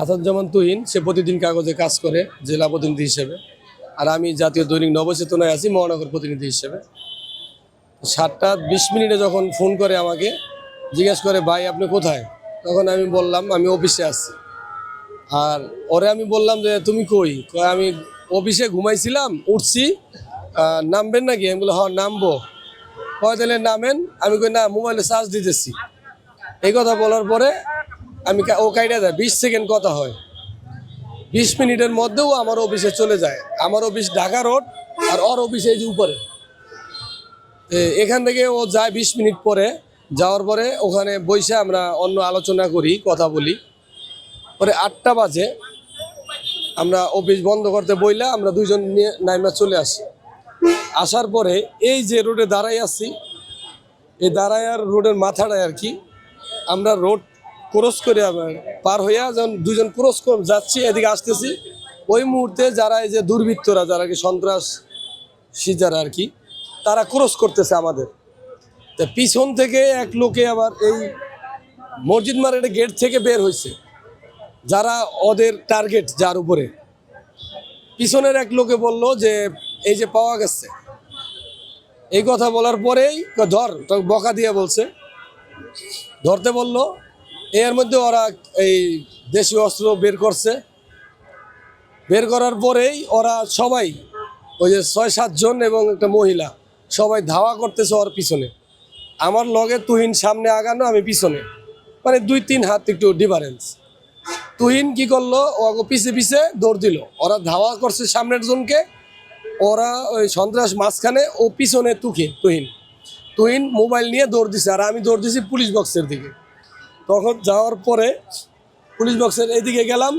আসাদুজ্জামান তুহিন, সে প্রতিদিন কাগজে কাজ করে জেলা প্রতিনিধি হিসেবে। আর আমি জাতীয় দৈনিক নবচেতনায় আছি, মহানগর প্রতিনিধি হিসেবে। সাতটা বিশ মিনিটে যখন ফোন করে আমাকে, জিজ্ঞেস করে, ভাই, আপনি কোথায়? তখন আমি বললাম, আমি অফিসে আছি। আর ওরে আমি বললাম যে, তুমি কই? আমি অফিসে ঘুমাইছিলাম, উঠছি নামবেন নাকি? আমি বললাম হ্যাঁ নামবো। কয়, তাহলে নামেন। আমি কই, না, মোবাইলে চার্জ দিতেছি। এই কথা বলার পরে আমি ও কাইটা দেয়, বিশ সেকেন্ড কথা হয়। বিশ মিনিটের মধ্যেও আমার অফিসে চলে যায়। আমার অফিস ঢাকা রোড আর ওর অফিস এই যে উপরে। এখান থেকে ও যায় বিশ মিনিট পরে। যাওয়ার পরে ওখানে বসে আমরা অন্য আলোচনা করি, কথা বলি। পরে আটটা বাজে। আমরা অফিস বন্ধ করতে বইলা আমরা দুইজন নিয়ে নাইমা চলে আসি। আসার পরে এই যে রোডে দাঁড়াই আছি, এই দাঁড়ায়ার রোডের মাথাটায় আর কি, আমরা রোড ক্রস করে পার হইয়া যখন দুজন ক্রস করে যাচ্ছি, এদিকে আসতেছি। ওই মুহূর্তে যারা এই যে দুর্বৃত্তরা, যারা কি সন্ত্রাস যারা আর কি, তারা ক্রস করতেছে আমাদের। তা পিছন থেকে এক লোকে আবার এই মসজিদ মার্কেটের গেট থেকে বের হয়েছে যারা ওদের টার্গেট যার উপরে। পিছনের এক লোকে বলল যে, এই যে পাওয়া গেছে। এই কথা বলার পরেই ধর বকা দিয়ে বলছে। ধরতে বলল এর মধ্যে ওরা এই দেশীয় অস্ত্র বের করছে। বের করার পরেই ওরা সবাই, ওই যে ছয় সাতজন এবং একটা মহিলা, সবাই ধাওয়া করতেছে ওর পিছনে। আমার লগে তুহিন সামনে আগানো, আমি পিছনে। মানে দুই, তিন হাত একটু ডিফারেন্স তুহিন কি করল? ও আগে পিছে পিছে দৌড় দিল। ওরা ধাওয়া করছে সামনের জনকে। ওরা ওই সন্ত্রাস মাঝখানে, ও পিছনে তুখে, তুহিন। তুহিন মোবাইল নিয়ে দৌড় দিছে। আর আমি দৌড় দিছি পুলিশ বক্সের দিকে। তখন যাওয়ার পরে পুলিশ বক্সের এদিকে গেলাম।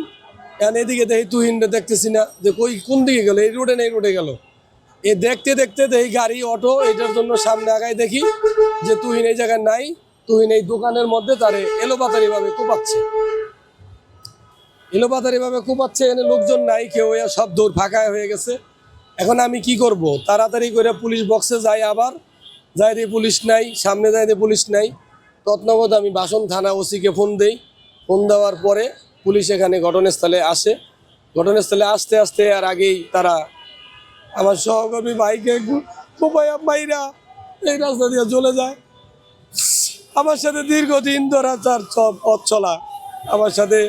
এখন এদিকে দেখি তুহিনটা দেখতেছি না, যে কই, কোন দিকে গেল? এই রোডে না এই রোডে গেল? এ দেখতে দেখতে দেখি গাড়ি, অটো, এটার জন্য সামনে আগায় দেখি যে তুহিন এই জায়গায় নাই। তুহিন এই দোকানের মধ্যে তারে এলোপাতারিভাবে কোপাচ্ছে। এলোপাতারিভাবে কোপাচ্ছে এনে লোকজন নাই, কেউ সব দৌড় ফাঁকায় হয়ে গেছে। এখন আমি কি করব? তাড়াতাড়ি করে পুলিশ বক্সে যাই আবার। যাই দিয়ে পুলিশ নাই, সামনে যাই দিয়ে পুলিশ নাই। তৎনগত আমি বাসন থানা ওসিকে ফোন দেই। ফোন দেওয়ার পরে পুলিশ এখানে ঘটনাস্থলে আসে। ঘটনাস্থলে আসতে আসতে আর আগেই তারা আমার সহকর্মী ভাইকে কোপাইয়া মাইরা এই রাস্তা দিয়ে চলে যায়। আমার সাথে দীর্ঘদিন ধরে তার পথ চলা। আমার সাথে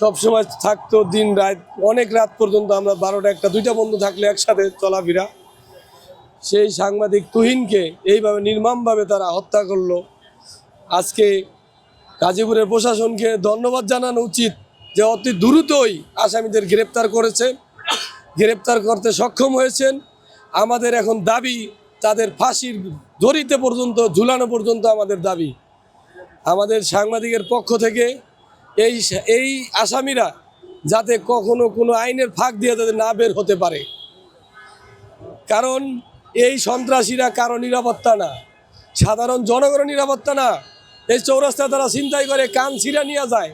সব সময় থাকতো দিন রাত। অনেক রাত পর্যন্ত আমরা বারোটা একটা দুইটা বন্ধু থাকলে একসাথে চলাফেরা। সেই সাংবাদিক তুহিনকে এইভাবে নির্মমভাবে তারা হত্যা করল। আজকে গাজীপুরের প্রশাসনকে ধন্যবাদ জানানো উচিত যে অতি দ্রুতই আসামিদের গ্রেপ্তার করেছে। গ্রেপ্তার করতে সক্ষম হয়েছেন। আমাদের এখন দাবি, তাদের ফাঁসির দড়িতে পর্যন্ত, ঝুলানো পর্যন্ত আমাদের দাবি। আমাদের সাংবাদিকের পক্ষ থেকে এই এই আসামিরা যাতে কখনো কোনো আইনের ফাঁক দিয়ে তাদের না বের হতে পারে। কারণ এই সন্ত্রাসীরা কারও নিরাপত্তা না। সাধারণ জনগণের নিরাপত্তা না। এই চৌরাস্তায় তারা চিন্তাই করে, কান ছিঁড়া নিয়ে যায়।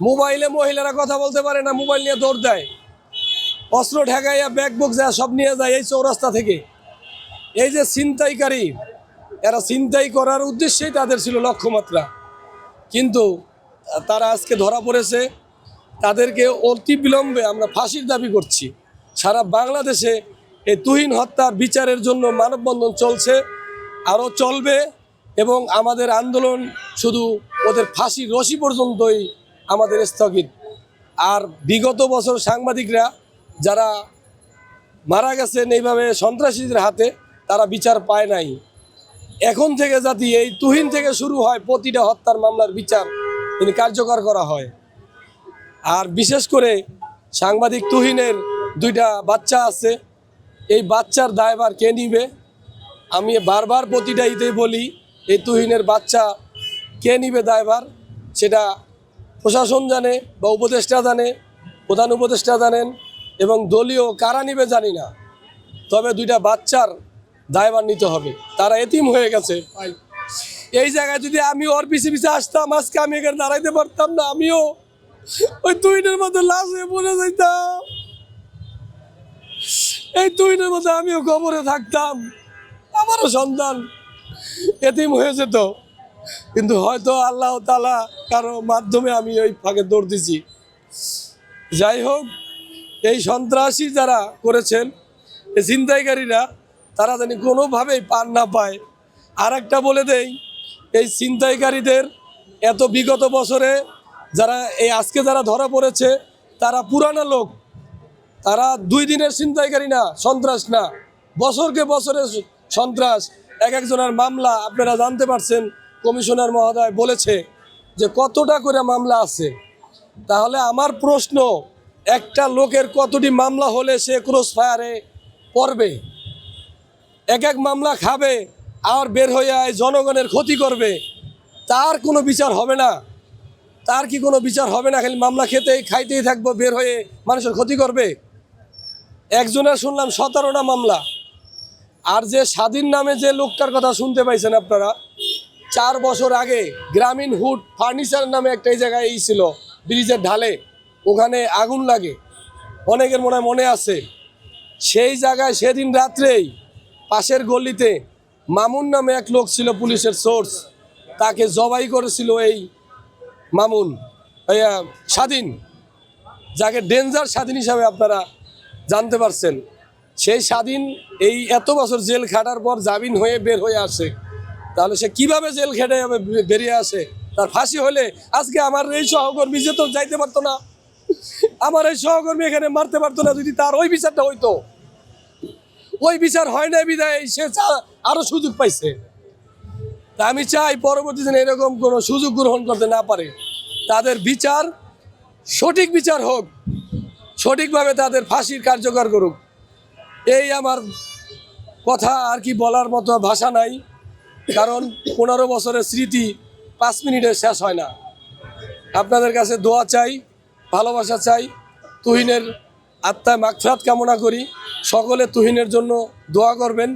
মোবাইলে মহিলারা কথা বলতে পারে না, মোবাইল নিয়ে দৌড় দেয়। অস্ত্র ঠেকাইয়া ব্যাগ বুক যায় সব নিয়ে যায় এই চৌরাস্তা থেকে। এই যে ছিনতাইকারী, এরা ছিনতাই করার উদ্দেশ্যেই তাদের ছিল লক্ষ্যমাত্রা। কিন্তু তারা আজকে ধরা পড়েছে, তাদেরকে অতি বিলম্বে আমরা ফাঁসির দাবি করছি। সারা বাংলাদেশে এই তুহিন হত্যার বিচারের জন্য মানববন্ধন চলছে, আরও চলবে। এবং আমাদের আন্দোলন শুধু ওদের ফাঁসির রশি পর্যন্তই আমাদের স্থগিত। আর বিগত বছর সাংবাদিকরা যারা মারা গেছেন এইভাবে সন্ত্রাসীদের হাতে, তারা বিচার পায় নাই। এখন থেকে জাতি এই তুহিন থেকে শুরু হয়, প্রতিটা হত্যার মামলার বিচার তিনি কার্যকর করা হয়। আর বিশেষ করে সাংবাদিক তুহিনের দুইটা বাচ্চা আছে, এই বাচ্চার দায়বার কে নিবে? আমি বারবার প্রতিটা ইতে বলি এই তুহিনের বাচ্চা কে নিবে দায়ভার সেটা প্রশাসন জানে বা উপদেষ্টা জানে প্রধান উপদেষ্টা জানেন এবং দলীয় কারা নিবে জানি না। তবে দুইটা বাচ্চার দায়ভার নিতে হবে। তারা এতিম হয়ে গেছে। এই জায়গায় যদি আমি ওর পিছে পিছে আসতাম আজকে আমি এখানে দাঁড়াইতে পারতাম না আমিও ওই তুইনের মতো লাশ হয়ে পড়ে যাইতাম। এই তুইনের মতো আমিও কবরে থাকতাম। আমারও সন্তান। এতিম হয়ে যেত কিন্তু হয়তো আল্লাহ তালা কারও মাধ্যমে আমি ওই ফাঁকে দৌড় দিছি। যাই হোক, এই সন্ত্রাসী যারা করেছেন, এই ছিনতাইকারীরা, তারা জানি কোনোভাবেই পার না পায়। আর একটা বলে দেই, এই ছিনতাইকারীদের এত বিগত বছরে যারা এই আজকে যারা ধরা পড়েছে, তারা পুরানো লোক। তারা দুই দিনের ছিনতাইকারী না, সন্ত্রাস না। বছরকে বছরে সন্ত্রাস। এক একজনের মামলা আপনারা জানতে পারছেন, কমিশনার মহোদয় বলেছে যে কতটা করে মামলা আছে। তাহলে আমার প্রশ্ন, একটা লোকের কতটি মামলা হলে সে ক্রস ফায়ারে পড়বে? এক এক মামলা খাবে আর বের হয়ে আয়, জনগণের ক্ষতি করবে। তার কোনো বিচার হবে না। তার কি কোনো বিচার হবে না? খালি মামলা খেতেই, খাইতেই থাকব, বের হয়ে মানুষের ক্ষতি করবে? একজনের শুনলাম, সতেরোটা মামলা। আর যে স্বাধীন নামে যে লোকটার কথা শুনতে পাইছেন আপনারা, চার বছর আগে গ্রামীণ হুড ফার্নিচার নামে একটা এই জায়গায় এই ছিল, ব্রিজের ঢালে, ওখানে আগুন লাগে, অনেকের মনে মনে আছে। সেই জায়গায় সেদিন রাত্রেই পাশের গলিতে মামুন নামে এক লোক ছিল পুলিশের সোর্স, তাকে জবাই করেছিল এই মামুন স্বাধীন। যাকে ডেঞ্জার স্বাধীন হিসাবে আপনারা জানতে পারছেন। সেই স্বাধীন এই এত বছর জেল খাটার পর জামিন হয়ে বের হয়ে আসে, তাহলে সে কীভাবে জেল খেটে বেরিয়ে আসে? তার ফাঁসি হলে আজকে আমার এই সহকর্মী যে তো যাইতে পারতো না, আমার এই সহকর্মী এখানে মারতে পারতো না, যদি তার ওই বিচারটা হইতো। ওই বিচার হয় না বিদায় সে চা- আরও সুযোগ পাইছে। তা আমি চাই পরবর্তী দিনে এরকম কোনো সুযোগ গ্রহণ করতে না পারে। তাদের বিচার সঠিক বিচার হোক, সঠিকভাবে তাদের ফাঁসির কার্যকর করুক। এই আমার কথা আর কি বলার মতো ভাষা নাই, কারণ পনেরো বছরের স্মৃতি পাঁচ মিনিটে শেষ হয় না। আপনাদের কাছে দোয়া চাই, ভালোবাসা চাই, তুহিনের আত্মায় মাগফিরাত কামনা করি। সকলে তুহিনের জন্য দোয়া করবেন।